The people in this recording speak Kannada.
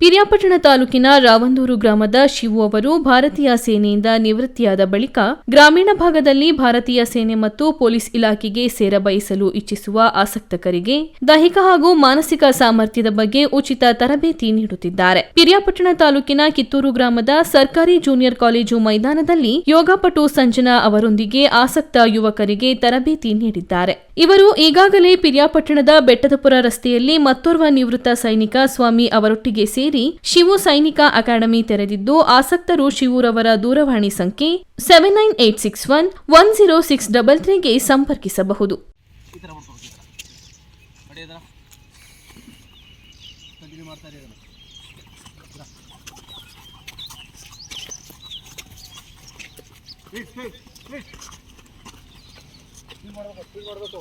ಪಿರಿಯಾಪಟ್ಟಣ ತಾಲೂಕಿನ ರಾವಂದೂರು ಗ್ರಾಮದ ಶಿವು ಅವರು ಭಾರತೀಯ ಸೇನೆಯಿಂದ ನಿವೃತ್ತಿಯಾದ ಬಳಿಕ ಗ್ರಾಮೀಣ ಭಾಗದಲ್ಲಿ ಭಾರತೀಯ ಸೇನೆ ಮತ್ತು ಪೊಲೀಸ್ ಇಲಾಖೆಗೆ ಸೇರಬಯಸಲು ಇಚ್ಛಿಸುವ ಆಸಕ್ತಕರಿಗೆ ದೈಹಿಕ ಹಾಗೂ ಮಾನಸಿಕ ಸಾಮರ್ಥ್ಯದ ಬಗ್ಗೆ ಉಚಿತ ತರಬೇತಿ ನೀಡುತ್ತಿದ್ದಾರೆ. ಪಿರಿಯಾಪಟ್ಟಣ ತಾಲೂಕಿನ ಕಿತ್ತೂರು ಗ್ರಾಮದ ಸರ್ಕಾರಿ ಜೂನಿಯರ್ ಕಾಲೇಜು ಮೈದಾನದಲ್ಲಿ ಯೋಗಪಟು ಸಂಜನಾ ಅವರೊಂದಿಗೆ ಆಸಕ್ತ ಯುವಕರಿಗೆ ತರಬೇತಿ ನೀಡಿದ್ದಾರೆ. ಇವರು ಈಗಾಗಲೇ ಪಿರಿಯಾಪಟ್ಟಣದ ಬೆಟ್ಟದಪುರ ರಸ್ತೆಯಲ್ಲಿ ಮತ್ತೋರ್ವ ನಿವೃತ್ತ ಸೈನಿಕ ಸ್ವಾಮಿ ಅವರೊಟ್ಟಿಗೆ ಸೇರಿ ಶಿವು ಸೈನಿಕ ಅಕಾಡೆಮಿ ತೆರೆದಿದ್ದು ಆಸಕ್ತರು ಶಿವುರವರ ದೂರವಾಣಿ ಸಂಖ್ಯೆ seven nine eight six one one zero six double ತ್ರೀಗೆ ಸಂಪರ್ಕಿಸಬಹುದು. ಮಾಡಬೇಕು ಮಾಡಬೇಕು